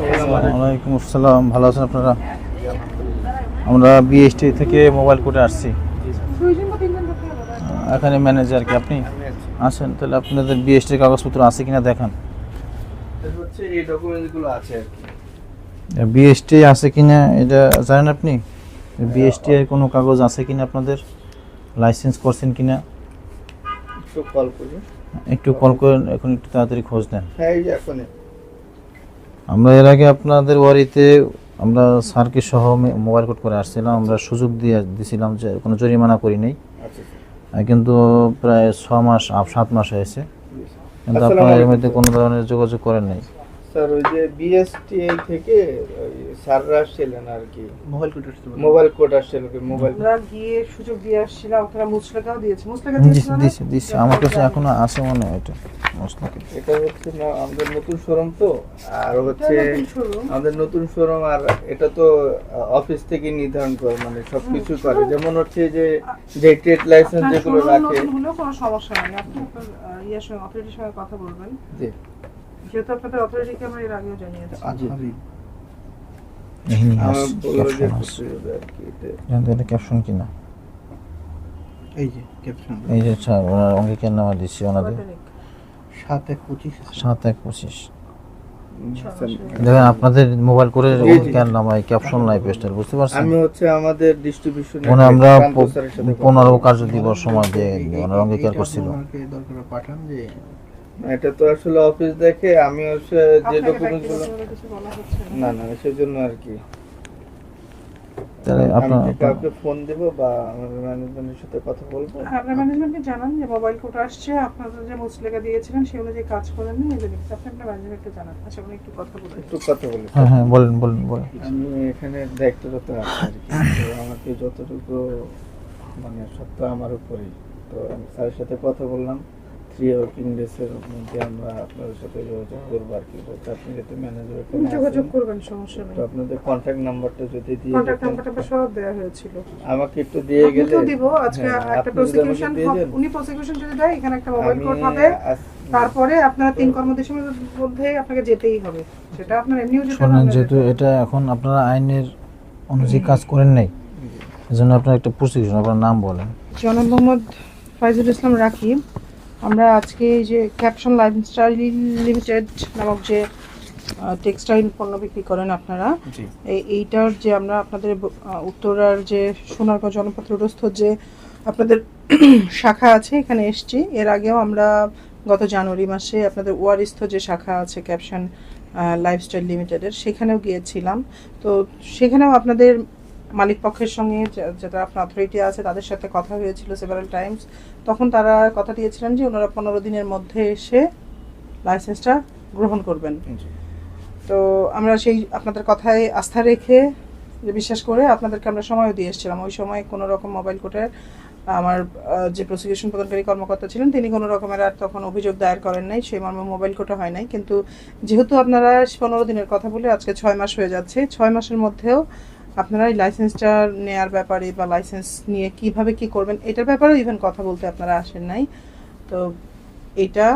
ওয়ালাইকুম আসসালাম। ভালো আছেন আপনারা? আমরা বিএসটি থেকে মোবাইল কোর্টে আসছি। এখানে ম্যানেজার কি আপনি? আছেন? তাহলে আপনাদের বিএসটির কাগজপত্র আছে কিনা দেখান। বিএসটি আছে কিনা এটা জানেন আপনি? বিএসটি এর কোনো কাগজ আছে কিনা আপনাদের? লাইসেন্স করছেন কিনা? একটু কল করি। একটু কল করেন এখন একটু তাড়াতাড়ি খোঁজ নেন। হ্যাঁ এই আমরা এর আগে আপনাদের ওয়ারিতে আমরা স্যারকে সহ মে- মোবাইল কোড করে আসছিলাম আমরা সুযোগ দিয়ে দিছিলাম যে কোনো জরিমানা করি নাই। আচ্ছা কিন্তু প্রায় ছ মাস সাত মাস হয়েছে। কিন্তু আপনারা এর মধ্যে কোনো ধরনের যোগাযোগ করেন নাই। স্যার ওই যে বিএসটিআই থেকে স্যাররা আসছিলেন আর কি। মোবাইল কোড আসতে মোবাইল কোড আসছিল কি মোবাইল আমরা গিয়ে সুযোগ দিয়ে আসছিলাম ওখানে মুসলেকাও দিয়েছে। মুসলেকা? দিছি দিছি। আমার কাছে এখনও আছে মনে হয় এটা। এটা হচ্ছে না আমাদের নতুন শোরুম তো আর হচ্ছে। আমাদের নতুন শোরুম আর এটা তো অফিস থেকে নির্ধারণ করে মানে সবকিছু করে। যেমন হচ্ছে যে যে ট্রেড লাইসেন্স যেগুলো রাখে। হলেও কোনো সমস্যা নেই। আপনি ইয়ের সঙ্গে অথরিটির সঙ্গে কথা বলবেন। জি। যেহেতু আপনাদের অথরিটিকে আমরা এর আগেও জানিয়েছি। জি। এহিনি আমার আছে বলল যে ক্যাপশন আছে করতে হবে আর কি এটা। জানতে এটা কিনা? এই যে ক্যাপশন এই যে আচ্ছা ওনার অঙ্গীকার নামা দিচ্ছি ওনাদের? সাত এক পঁচিশ সাত এক পঁচিশ। দেখেন আপনাদের মোবাইল করে। ক্যাপশন বুঝতে পারছেন? আমি হচ্ছে আমাদের ডিস্ট্রিবিউশন মানে আমরা প- পনেরো কার্য দিবস সময় দিয়ে করছিল। দরকার পাঠান যে এটা তো আসলে অফিস দেখে আমি হচ্ছে যে। না না সেজন্য আর কি। তাহলে আমি আপনার কাউকে ফোন দেব বা আমাদের ম্যানেজমেন্টের সাথে কথা বলব? আপনার ম্যানেজমেন্টকে জানান যে মোবাইল কোড আসছে আপনারা যে মুসলেকা দিয়েছিলেন সেই অনুযায়ী কাজ করেন না এই জন্য আপনি আপনার ম্যানেজমেন্টকে জানান। আচ্ছা উনি একটু কথা বলেন। একটু কথা বলি হ্যাঁ হ্যাঁ বলেন বলেন বলেন। আমি এখানে দায়িত্বরত আছি আর কি। তো আমাকে যতটুকু মানে সত্য আমার উপরেই। তো আমি স্যারের সাথে কথা বললাম। থ্রি ওয়ার্কিং মধ্যে আমরা আপনাদের সাথে যোগাযোগ করব আর কি। বলতে আপনি যেহেতু ম্যানেজার যোগাযোগ করবেন সমস্যা নেই। তো আপনাদের কন্ট্যাক্ট নাম্বারটা যদি দিয়ে কন্ট্যাক্ট নাম্বারটা সব দেওয়া হয়েছিল। আমাকে একটু দিয়ে গেলে? দিব আজকে হ্যাঁ, একটা প্রসিকিউশন উনি প্রসিকিউশন যদি দেয় এখানে একটা মোবাইল হবে। তারপরে আপনারা তিন কর্মদিবসের মধ্যে আপনাকে যেতেই হবে। সেটা আপনার এমনিও যেতে হবে। যেহেতু এটা এখন আপনারা আইনের অনুযায়ী কাজ করেন নাই এজন্য আপনার একটা প্রসিকিউশন আপনার নাম বলেন। জনাব মোহাম্মদ ফাইজুল ইসলাম রাকিব। আমরা আজকে এই যে ক্যাপশন লাইফস্টাইল লিমিটেড নামক যে টেক্সটাইল পণ্য বিক্রি করেন আপনারা এই এইটার যে আমরা আপনাদের উত্তরার যে সোনারগাঁও জনপত্রস্থ যে আপনাদের শাখা আছে এখানে এসছি। এর আগেও আমরা গত জানুয়ারি মাসে আপনাদের ওয়ারিস্থ যে শাখা আছে ক্যাপশন লাইফস্টাইল লিমিটেডের সেখানেও গিয়েছিলাম। তো সেখানেও আপনাদের মালিক পক্ষের সঙ্গে যেটা আপনার অথরিটি আছে তাদের সাথে কথা হয়েছিল সেভারাল টাইমস তখন তারা কথা দিয়েছিলেন যে ওনারা পনেরো দিনের মধ্যে এসে লাইসেন্সটা গ্রহণ করবেন। তো আমরা সেই আপনাদের কথায় আস্থা রেখে যে বিশ্বাস করে আপনাদেরকে আমরা সময়ও দিয়ে এসেছিলাম। ওই সময় কোনো রকম মোবাইল কোর্টের আমার যে প্রসিকিউশন প্রদানকারী কর্মকর্তা ছিলেন তিনি কোনো রকমের আর তখন অভিযোগ দায়ের করেন নাই। সেই মর্মে মোবাইল কোর্টে হয় নাই। কিন্তু যেহেতু আপনারা পনেরো দিনের কথা বলে আজকে ছয় মাস হয়ে যাচ্ছে ছয় মাসের মধ্যেও আপনারা এই লাইসেন্সটা নেয়ার ব্যাপারে বা লাইসেন্স নিয়ে কীভাবে কি করবেন, এটার ব্যাপারেও ইভেন কথা বলতে আপনারা আসেন নাই। তো এটা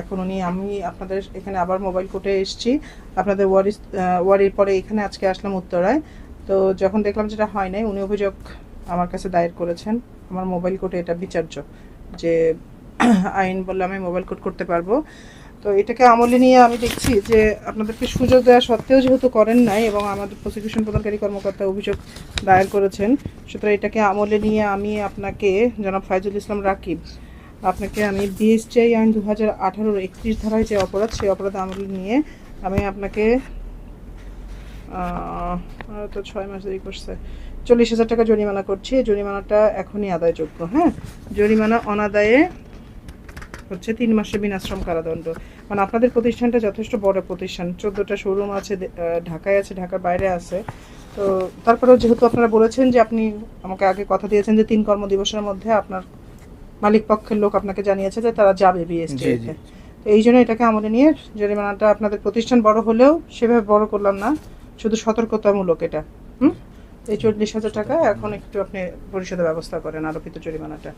এখন উনি, আমি আপনাদের এখানে আবার মোবাইল কোর্টে এসেছি। আপনাদের ওয়ারি ওয়ারির পরে এখানে আজকে আসলাম উত্তরায়। তো যখন দেখলাম যেটা হয় নাই, উনি অভিযোগ আমার কাছে দায়ের করেছেন। আমার মোবাইল কোর্টে এটা বিচার্য যে আইন বললে আমি মোবাইল কোর্ট করতে পারব। তো এটাকে আমলে নিয়ে আমি দেখছি যে আপনাদেরকে সুযোগ দেওয়া সত্ত্বেও যেহেতু করেন নাই এবং আমাদের প্রসিকিউশন প্রদানকারী কর্মকর্তা অভিযোগ দায়ের করেছেন, সুতরাং এটাকে আমলে নিয়ে আমি আপনাকে, জনাব ফাইজুল ইসলাম রাকিব, আপনাকে আমি বিএসটিআই আইন দু হাজার আঠারোর একত্রিশ ধারায় যে অপরাধ, সেই অপরাধ আমলে নিয়ে আমি আপনাকে তো ছয় মাস দেরি করছে। চল্লিশ হাজার টাকা জরিমানা করছি। জরিমানাটা এখনই আদায়যোগ্য হ্যাঁ? জরিমানা অনাদায়ে হচ্ছে তিন মাসের বিনাশ্রম কারাদণ্ড। মানে আপনাদের প্রতিষ্ঠানটা যথেষ্ট বড় প্রতিষ্ঠান। চোদ্দোটা শোরুম আছে ঢাকায় আছে ঢাকার বাইরে আছে। তো তারপরেও যেহেতু আপনারা বলেছেন যে আপনি আমাকে আগে কথা দিয়েছেন যে তিন কর্মদিবসের মধ্যে আপনার মালিক পক্ষের লোক আপনাকে জানিয়েছে যে তারা যাবে বিএসটি। তো এই জন্য এটাকে আমলে নিয়ে জরিমানাটা আপনাদের প্রতিষ্ঠান বড় হলেও সেভাবে বড় করলাম না। শুধু সতর্কতামূলক এটা। হুম? এই চল্লিশ হাজার টাকা এখন একটু আপনি পরিশোধের ব্যবস্থা করেন আরোপিত জরিমানাটা।